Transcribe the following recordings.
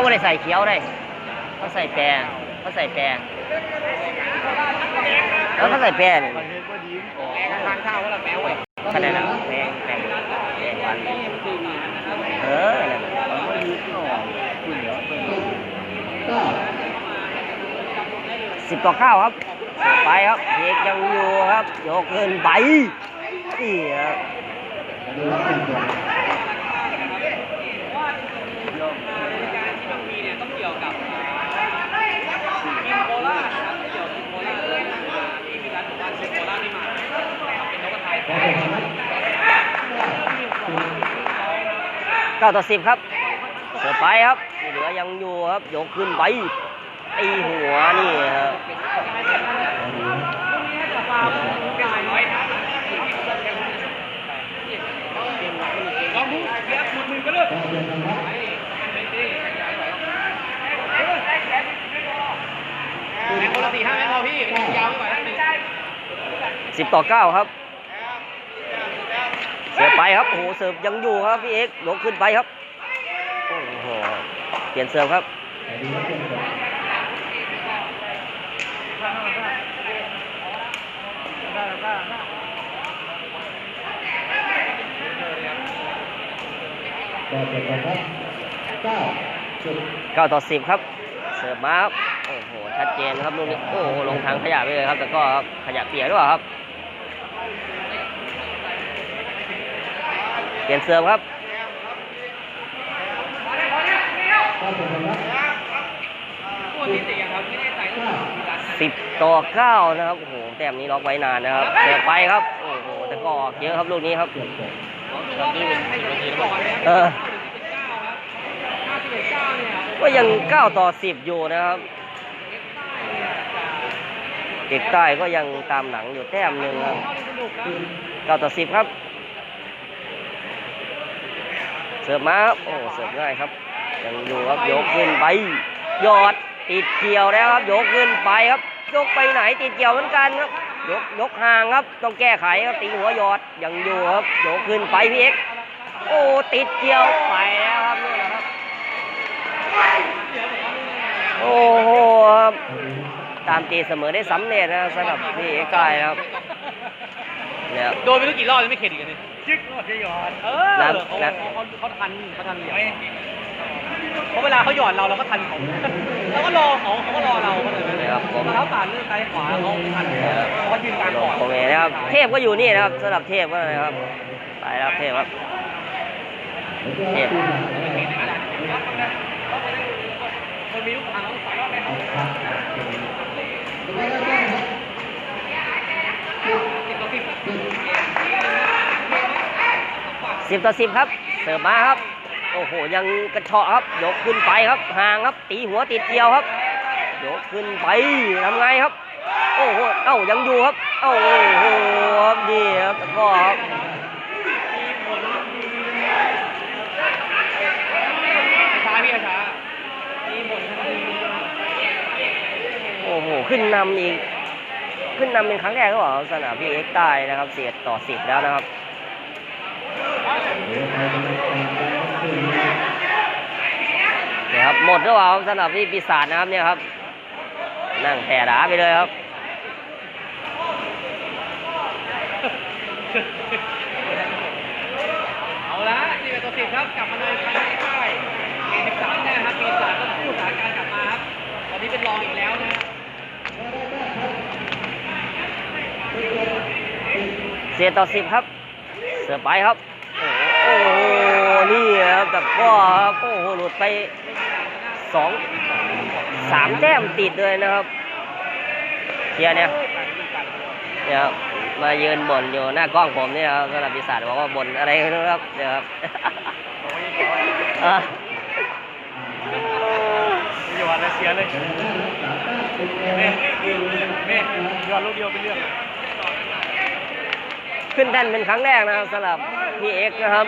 เขาไม่ได้ใส่เขียวได้เขาใส่แปรเขาใส่แปรแล้วเขาใส่แปรเนี่ยมันาดีมออกทานข้าวแล้วแป๊วเว้ยคะแนนนแปรแปรแปรวันเออสิบต่อเก้าครับไปครับเอกยังอยู่ครับโยกเงินไปนี่ครับ การที่บางทีเนี่ยต้องเกี่ยวกับทีมโคราชนะครับเกี่ยวกับทีมโคราชเลยที่มีการบอกว่าทีมโคราชไม่มาเป็นนกกระไทย เก้าต่อสิบครับ เสิร์ฟไปครับที่เหลือยังอยู่ครับยกขึ้นไปตีหัวนี่ครับลองดูเสียหมดมือก็เลิกแม่คนละสี่ห้าแม่พอพี่ยาวไม่ไหวแล้วหนึ่งสิบต่อเก้าครับเสิร์ฟไปครับโอ้โหเสิร์ฟยังอยู่ครับพี่เอกยกขึ้นไปครับโอ้โหเปลี่ยนเสิร์ฟครับเก้าต่อสิบครับ เสิร์ฟมาครับโอ้โหชัดเจนครับลูกนี้โอ้โหลงทางขยะไปเลยครับแต่ก็ขยะเปียกด้วยครับเปลี่ยนเสิร์ฟครับ ต่อจากครับตัวนี้แต่ยังครับไม่แน่ใจว่ามีการสิบต่อเก้านะครับโอ้โหแต้มนี้ล็อกไว้นานนะครับเสิร์ฟไปครับโอ้โหแต่ก็ออกเยอะครับลูกนี้ครับเจ็ดแปดตอนนี้เป็นสิบนาทีก่อนนะเออห้าสิบเอ็ดเก้าเนี่ยก็ยังเก้าต่อสิบอยู่นะครับเด็กใต้ก็ยังตามหลังอยู่แต้มหนึ่งครับเก้าต่อสิบครับ เสิร์ฟมาครับโอ้เสิร์ฟง่ายครับยังอยู่ครับยกขึ้นไปยอดติดเกี่ยวแล้วครับยกขึ้นไปครับยกไปไหนติดเกี่ยวเหมือนกันครับยกยกห่างครับต้องแก้ไขครับตีหัวยอดยังอยู่ครับยกขึ้นไปพี่เอกโอ้ติดเกี่ยวไปแล้วครับนี่แหละครับโอ้โหครับตามตีเสมอได้สำเร็จนะสำหรับพี่เอกกายครับเนี่ยโดนไปรู้กี่รอบยังไม่เข็ดอีกเลย จึ๊กก็จะหยอดเออเขาเขาเขาทันเขาทันเหลี่ยมเพราะเวลาเขาหยอดเราเราก็ทันเขาเราก็รอเขาเขาก็รอเราเขาเลยเนี่ยครับผมเท้าสารเรื่องซ้ายขวาเขาทันเขายืนกลางลก่งอนโคเมนะครับ เทพก็อยู่นี่นะครับสำหรับเทพก็นะครับ ไปแล้วเทพครับ เทพ มันมีลูกทางเขาใส่ไปสิบต่อสิบ สิบต่อสิบครับ เสิร์ฟมาครับ โอ้โห ยังกระเชาะครับ ยกขึ้นไปครับ ห่างครับ ตีหัวติดเกี่ยวครับ ยกขึ้นไปทำไงครับ โอ้โห เอ้า ยังอยู่ครับ เอ้า โอ้โหครับดีครับกร้อครับช้าพี่ช้าโอ้โห ขึ้นนำอีก ขึ้นนำเป็นครั้งแรกหรือเปล่าสนามพี่เอ็กซ์ใต้นะครับ เสียต่อสิบแล้วนะครับ เนี่ยครับหมดหรือเปล่าสำหรับพี่ปีศาจนะครับเนี่ยครับ นั่งแผ่ดาไปเลยครับเอาละนี่เป็นตัวสิบครับกลับมาเลยครั้งที่ใต้เกมสิบสามแน่ครับปีศาจต้องพูดสถานการณ์กลับมาครับตอนนี้เป็นรองอีกแล้วนะเสียต่อสิบครับ เสือไปครับโอ้โหนี่ครับแต่ก็ครับโอ้โหหลุดไปสองสามแต้มติดเลยนะครับเชียเนี่ยเนี่ยครับมายืนบ่นอยู่หน้ากล้องผมเนี่ยครับสำหรับปีศาจบอกว่าบ่นอะไรกันะครับเนี่ยครับอ่ยอดแล้วเสียเลยเม่เม่ยอดลูกเดียวเป็นเรื่อง ขึ้นแท่นเป็นครั้งแรกนะครับสำหรับ พี่เอ็กนะครับ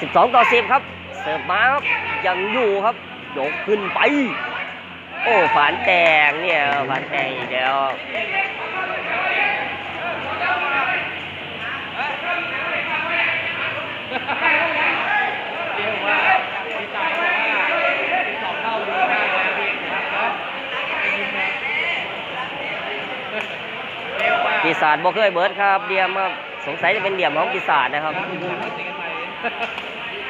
สิบสองต่อสิบครับ เสิร์ฟมาครับ ยังอยู่ครับ ยกขึ้นไป โอ้ ฝานแตงเนี่ย ฝานแตงอีกแล้ว ปี ศาจบ่เคยเบิร์ดครับเดียมครับสงสัยจะเป็นเดี่ยมของปีศาจนะครับเตะกันใหม่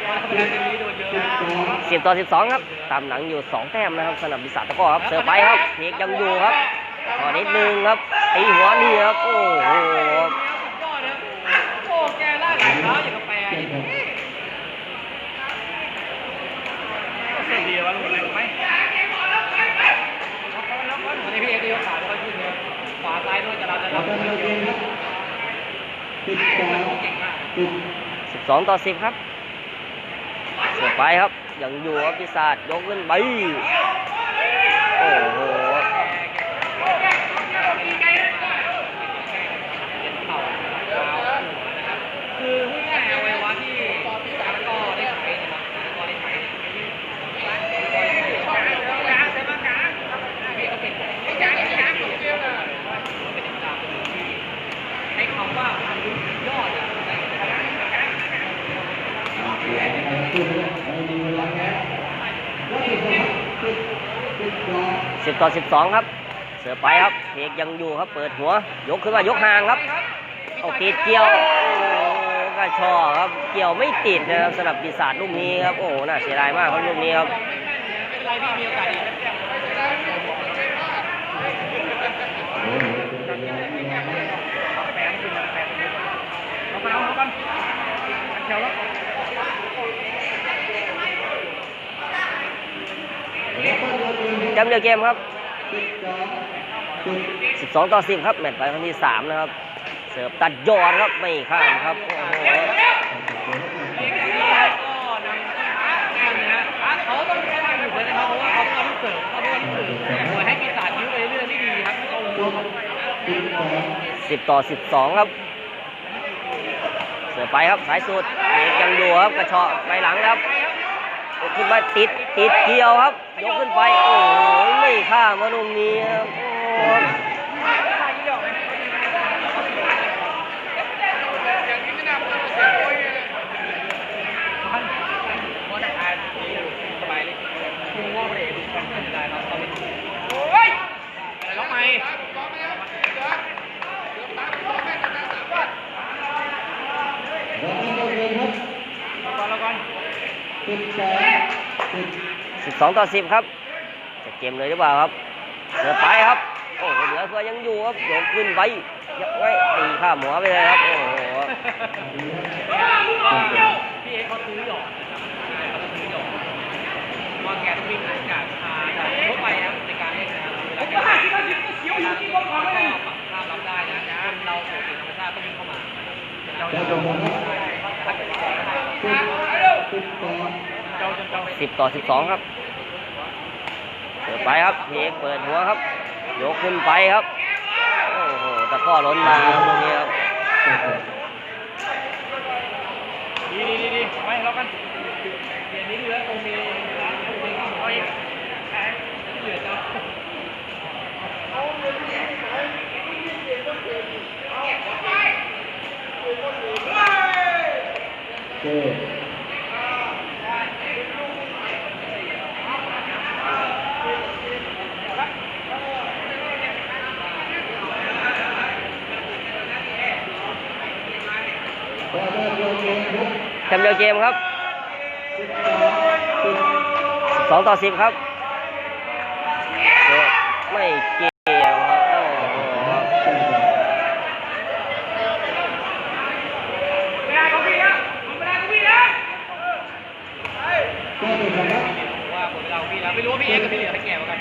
ว่าทำงานกันนี้โดนเยอะนะสิบต่อสิบสองครับ ตามหลังอยู่สองแต้มนะครับสำหรับปีศาจตะก้อครับเสือไปครับเทกยังอยู่ครับขอนิดนึงครับตีหัวนี่ครับโอ้โหสุดยอดนะโอ้แกล่ากหลังเท้าอย่างกาแฟนี่เส้นดีวะลูกอะไรไหม ซ้ายด้วยจะเราจะรับไม่เกี่ยวเก่งสิบสองต่อสิบครับเสือไปครับยังอยู่ครับพิศาจยกขึ้นไปโอ้โห คือพูดง่ายๆอวัยวะที่แล้วก็ได้ใช้นะครับแล้วก็ได้ใช้ใช้คำว่ายอดอะ สิบต่อสิบสองครับ เสือไปครับเทกยังอยู่ครับ เปิดหัว ยกขึ้นมายกห่างครับเอาติดเกี่ยวกระชอครับ เกี่ยวไม่ติดนะครับสำหรับปีศาจลูกนี้ครับ โอ้น่าเสียดายมากครับลูกนี้ครับไม่เป็นไรพี่มีโอกาสอีก แปดขึ้นมาแปดเอาไปเอาเอากัน แถวแล้วจำเดียวเกมครับ 12 ต่อ 10 ครับ แมตช์ไปครั้งที่ 3 นะครับ เสิร์ฟตัดยอดครับ ไม่ข้ามครับ โอ้โหก็นำนะฮะเขาต้องใช้ความอยู่เลยนะครับเพราะว่าเขาต้องเอาลูกเสิร์ฟเขาต้องเอาลูกเสร์ฟปล่อยให้ปีศาจยิ้วไปเรื่อยไม่ดีครับเขาลง10ต่อ12ครับ เสิร์ฟไปครับ สายสุด ยังดูครับกระชอกไปหลังครับขึ้นมาติดติดเกี่ยวครับ ยกขึ้นไป โอ้โหไม่ข้ามมาตรงนี้ครับโอ้โห เพราะแต่ทานสบายเลยคุณว่าประเดี๋ยวฟังกันได้ครับเขาเป็นโอ้ยอะไรร้องไหมแล้วก่อน 2 ต่อ 10 ครับ จะเกมเลยหรือเปล่าครับเสือไปครับ โอ้โหเหลือเฟือยังอยู่ครับโยกขึ้นไปยังไงตีข้ามหัวไปเลยครับ โอ้โหพี่เอเขาซื้อหยอดนะเขาซื้อหยอดว่าแกต้องวิ่งจากทาทั่วไปครับในการเล่นนะครับเวลาแกวิ่งก็ปรับภาพรับได้นะคนเราปกติธรรมชาติต้องวิ่งเข้ามาเราจะลงได้ถ้าเกิดว่าเจ้าเจ้า10ต่อ12ครับ เสือไปครับเพกเปิดหัวครับยกขึ้นไปครับโอ้โหตะกร้อล้นมาครับตรงนี้ครับดีดีดีดีไปเรากันเดี๋ยวนี้ดูแล้วตรงนี้เอาอีกเหลือจ้า แชมป์เดียวเกมครับ12ต่อ10ครับเสือไม่เกี่ยวครับโอ้โหครับว่าหมดเวลาของพี่แล้วไม่รู้ว่าพี่เอ็กกับพี่เหลือใครแก่กว่ากัน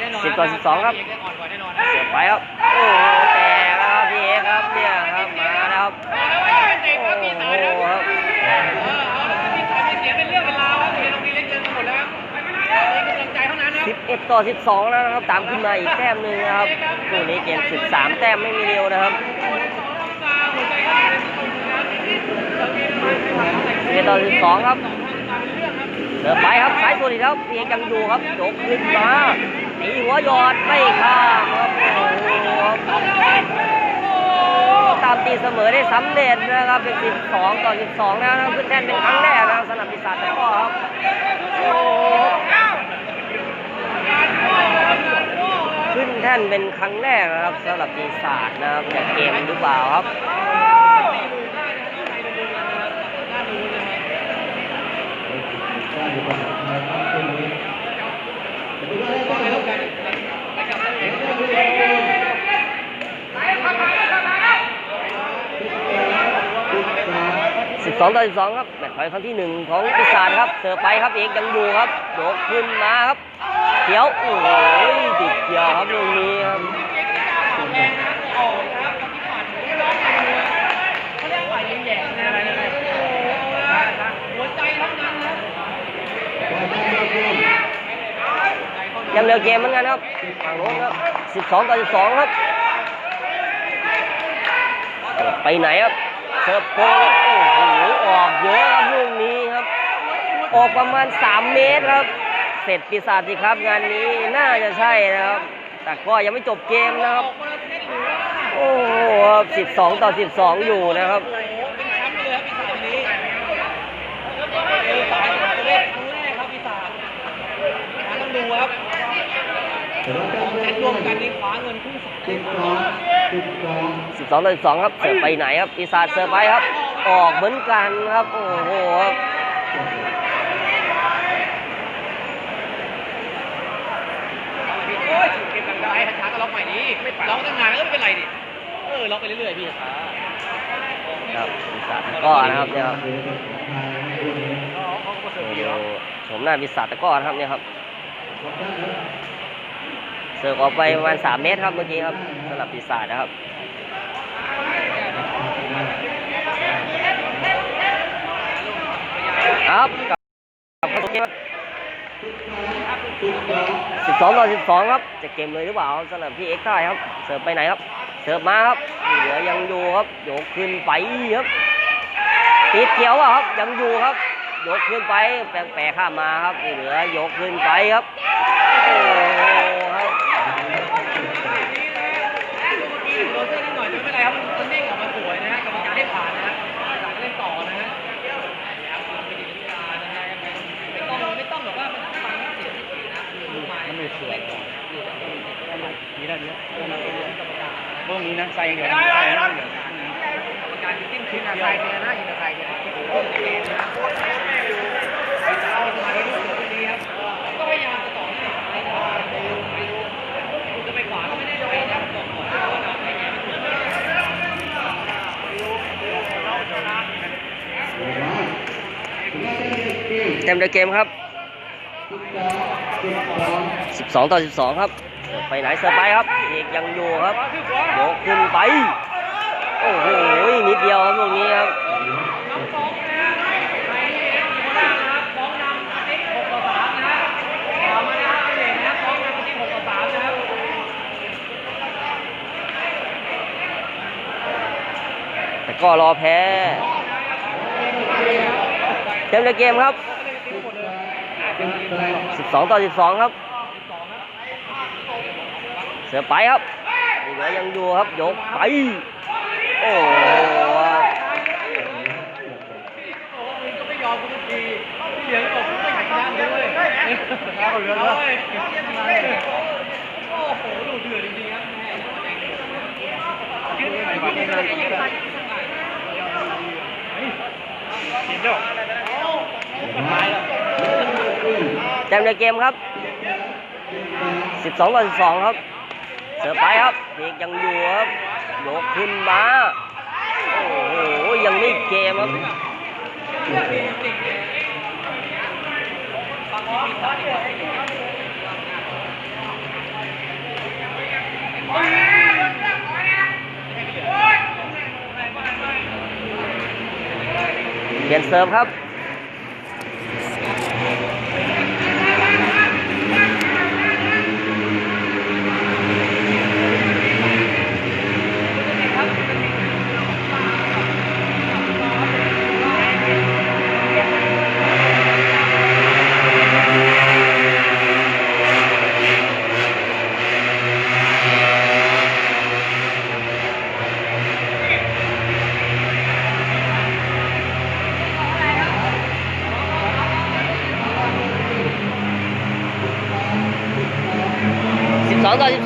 แน่นอน10ต่อ12ครับพี่เอ็กได้อ่อนกว่าแน่นอนเสือไปครับ โอ้โหแตกแล้วครับพี่เอกครับเนี่ยครับมาแล้วครับเตะ ครับพี่สายครับโอ้โหครับเออเอาละพี่สายไม่เสียงเป็นเรื่องเป็นราวครับเรียนโรงเรียนเล่นเจอกันหมดแล้วครับนี่กำลังใจเท่านั้นนะครับ 11 ต่อ 12 แล้วนะครับ ตามขึ้นมาอีกแต้มหนึ่งนะครับคู่นี้เกม 13 แต้มไม่มีเร็วนะครับเป็นสุดๆนะเรามีน้ำมันไม่ผ่านแต่ง11ต่อ 12 ครับเป็นเรื่องครับไปครับสายสุดอีกแล้วเพียงยังอยู่ครับยกขึ้นมาตีหัวหยอดไม่ข้ามครับโอ้โห ตามตีเสมอได้สำเร็จนะครับเป็น 12 ต่อ 12 แล้วนะครับขึ้นแท่นเป็นครั้งแรกนะครับสำหรับปีศาจตะกร้อครับโอ้ขึ้นแท่นเป็นครั้งแรกนะครับสำหรับปีศาจนะครับจะเกมหรือเปล่าครับ 12ต่อ12ครับแมตช์พอยครั้งที่หนึ่งของปีศาจครับเสิร์ฟไปครับเอกยังอยู่ครับโยกขึ้นมาครับเขียวโอ้โหติดเขียวครับลูกนี้ครับยังเหลือเกมเหมือนกันครับฝั่งโน้นครับ 12 ต่อ 12 ครับ ไปไหนครับ เสิร์ฟโกงโอ้โหออกเยอะครับลูกนี้ครับ ออกประมาณ 3 เมตรครับ เสร็จปีศาจสิครับงานนี้น่าจะใช่นะครับ แต่ก็ยังไม่จบเกมนะครับ โอ้โหครับ12 ต่อ 12 อยู่นะครับ เป็นแชมป์เลยครับปีศาจนี้เออสายตัวเลขครั้งแรกครับปีศาจหาต้องดูครับของเซตร วมกันในคว้าเงินครึ่งแสน12ต่อ12ครับ เสิร์ฟไปไหนครับปีศาจเสิร์ฟไปครับ ออกเหมือนกันครับ โอ้โหครับโอ้ยเก็บกันได้ช้าก็ล็อกใหม่นี้ล็อกตั้งนานก็ไม่เป็นไรดิ เออ ล็อกไปเรื่อยๆพี่ช้าครับปีศาจตะกร้อนะครับเนี่ยครับเขาก็เสิร์ฟดีดูเนาะชมหน้าปีศาจตะกร้อนะครับเนี่ยครับ เสิร์ฟออกไปประมาณ3เมตรครับเมื่อกี้ครับสำหรับปีศาจนะครับครับกับกลับเข้าสู่เกมครับ12ต่อ12ครับ จะเกมเลยหรือเปล่าสำหรับพี่เอ็กซ์ได้ครับ เสิร์ฟไปไหนครับ เสิร์ฟมาครับเหลือยังอยู่ครับโยกขึ้นไปครับติดเกี่ยวอะครับยังอยู่ครับยกขึ้นไปแปลงแข้ามมาครับเหลือยกขึ้นไปครับโอ้โหครับ อยไม่เป็นไรครับมันเด้งออกมาสวยนะฮะกรรมการให้ผ่านนะฮะหลังเล่นต่อนะฮะไม่ต้องไม่ต้องแบบว่ามันฟังเสียงนะคือลูกไม้ไม่สวยอยู่กับคนมีได้มีได้กรรมการเบื้องนี้นะใส่เหลือใส่เหลือกรรมการจิ้มชิ้นอะไซเทียนะอินอะไซเทียนะที่ผมพูดในเกมนะเอาสมาธิลูกเสือดีครับก็พยายามจะต่อให้ไปนะครับคุณจะไปขวาก็ไม่ได้ไปนะบอกก่อนนะว่าไปแย่ไม่ถูก เต็มเลยเกมครับ 12 ต่อ 12 ครับ ไปไหนเสิร์ฟไปครับเอกยังอยู่ครับยกขึ้นไป โอ้โห นิดเดียวครับตรงนี้ครับน้ำฟองนะฮะใครที่เอ็กซ์อยู่ข้างล่างนะครับฟองนำติ๊กหกต่อสามนะฮะต่อมานะครับอัปเดตนะครับฟองนำติ๊กหกต่อสามนะครับแต่ก็รอแพ้เต็มเลยเกมครับ 12 ต่อ 12 ครับ เสือไปครับเหลือยังอยู่ครับยกไป โอ้โหครับโอ้มึงก็ไม่ยอมกูทุกทีเหลืองบไม่อยานะมึงเลยเอาเหลือเลยโอ้โหดูเดือดจริงๆครับแม่ยืนไปยืนไปยืนไปกินเจ้า เต็มเลยเกมครับ 12ต่อ12 ครับ เสือไปครับเด็กยังอยู่ครับยกขึ้นมา โอ้โห ยังไม่เกมครับเปลี่ยนเซิร์ฟครับ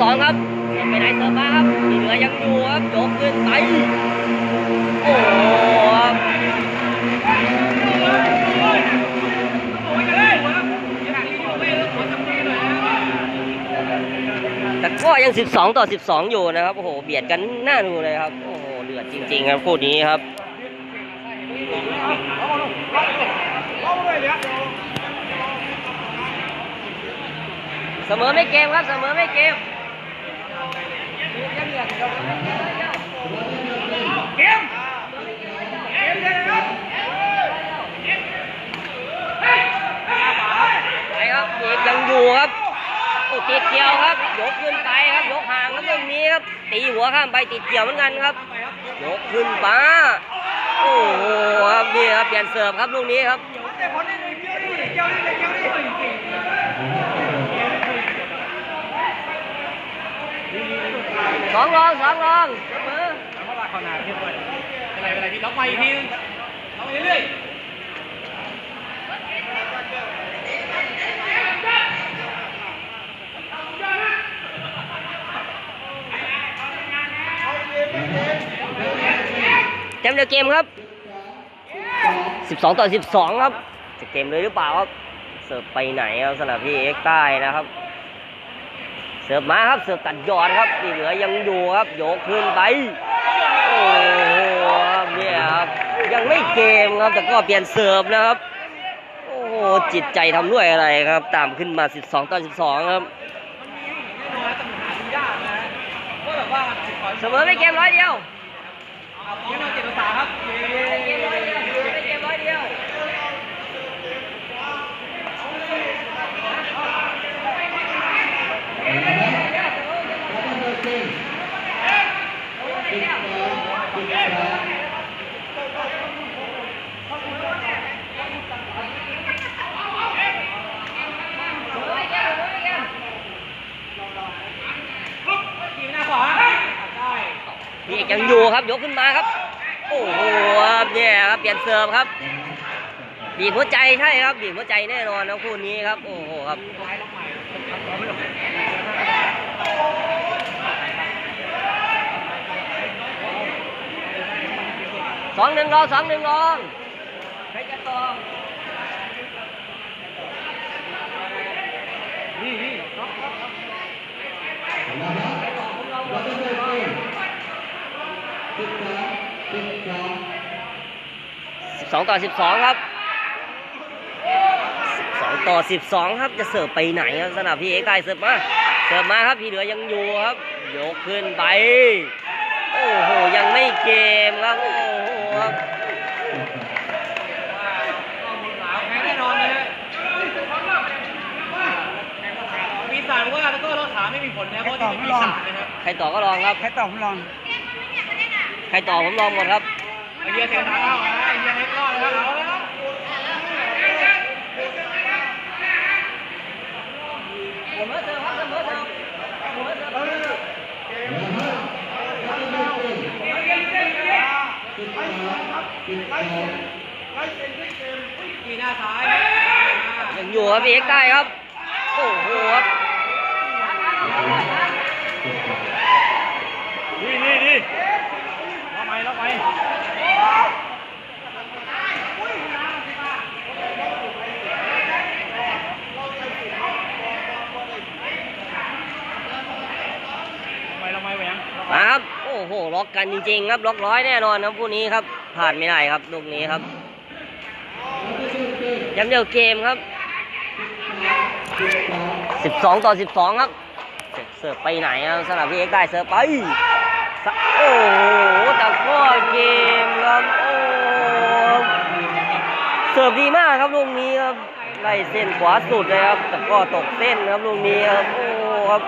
12ต่อ12ครับยังอยู่ครับยกขึ้นไปโอ้โหครับแต่ก็ยัง 12 ต่อ 12 อยู่นะครับ โอ้โห เบียดกันหน้าดูเลยครับ โอ้โห เดือดจริง ๆ ครับคู่นี้ครับเสมอไม่เกมครับ เสมอไม่เกมไปครับเอก ยังอยู่ครับ โอ้ติดเกี่ยวครับ ยกขึ้นไปครับ ยกห่างครับตรงนี้ครับ ตีหัวข้ามไปติดเกี่ยวเหมือนกันครับ ยกขึ้นมาโอ้โหครับนี่ครับเปลี่ยนเสิร์ฟครับลูกนี้ครับ สองรองสองรองเสมอแล้วก็ลากเข้าหน้าพี่ด้วยอะไรอะไรพี่ล็อกมาอีกทีนึงล็อกไปเรื่อยแชมป์เดียวเกมครับ 12 ต่อ 12 ครับ จะเกมเลยหรือเปล่าครับ เสิร์ฟไปไหนครับสำหรับพี่เอ็กซ์ใต้นะครับเสิร์ฟมาครับเสิร์ฟตัดยอดครับที่เหลือยังอยู่ครับโยกขึ้นไปโอ้โหครับเนี่ยครับยังไม่เกมครับแต่ก็เปลี่ยนเสิร์ฟนะครับ โอ้โหจิตใจทำด้วยอะไรครับตามขึ้นมา 12ต่อ12 ครับๆแน่นอนแต่หาดูยากนะก็แบบว่าสิบเสมอไม่เกมร้อยเดียวเอาพร้อมเราเจ็ดภาษาครับเย้ เกมร้อยเดียวเสมอไม่เกมร้อยเดียว ทีหน้าขวาได้ พี่เอกยังอยู่ครับยกขึ้นมาครับ โอ้โหครับเนี่ยครับเปลี่ยนเสิร์ฟครับบีบหัวใจใช่ครับบีบหัวใจแน่นอนนะคู่นี้ครับ โอ้โหครับ สองหนึ่งรองสองหนึ่งรองใครจะตองนี่นี่สิบสองต่อสิบสองครับสิบสองต่อสิบสองครับจะเสิร์ฟไปไหนครับสำหรับพี่เอกไกเสิร์ฟมา เสิร์ฟมาครับพี่เหลือยังอยู่ครับ ยกขึ้นไป โอ้โห ยังไม่เกมครับ โอ้โหครับแพ้แน่นอนนะฮะปีศาจว่าแล้วก็เราถามไม่มีผลนะเพราะที่เป็นปีศาจนะครับใครต่อก็ลองครับแค่ต่อผมลอง ใครต่อผมลองหมดครับไอเดียเสียตาเข้านะไอเดียเล็กรอดแล้วเอาแล้ว เสมอเสิร์ฟครับเสมอเสิร์ฟเสมอเสิร์ฟ ทีหน้าซ้ายยังอยู่ครับพี่เอกได้ครับ โอ้โหครับนี่นี่นี่ล็อกไหมล็อกไหมล็อกไหมล็อกไหมแหวงล็อกไหมมาครับ โอ้โห ล็อกกันจริงๆครับ ล็อกร้อยแน่นอนครับคู่นี้ครับ พลาดไม่ได้ครับลูกนี้ครับย้ำเดียวเกมครับ 12 ต่อ 12 ครับเสิร์ฟไปไหนครับสำหรับพี่เอกได้เสิร์ฟไปโอ้โหแต่ก็เกมครับโอ้เสิร์ฟดีมากครับลูกนี้ครับไล่เส้นขวาสุดเลยครับแต่ก็ตกเส้นครับลูกนี้ครับโอ้ครับ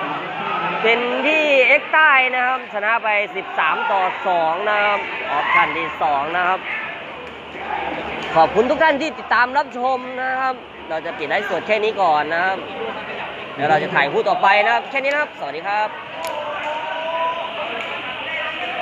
เป็นที่ เอ็กใต้นะครับ ชนะไป 13 ต่อ 2 นะครับ ออกชันที่ 2 นะครับ ขอบคุณทุกท่านที่ติดตามรับชมนะครับ เราจะปิดไลฟ์สดแค่นี้ก่อนนะครับ เดี๋ยวเราจะถ่ายคู่ต่อไปนะครับ แค่นี้นะครับ สวัสดีครับ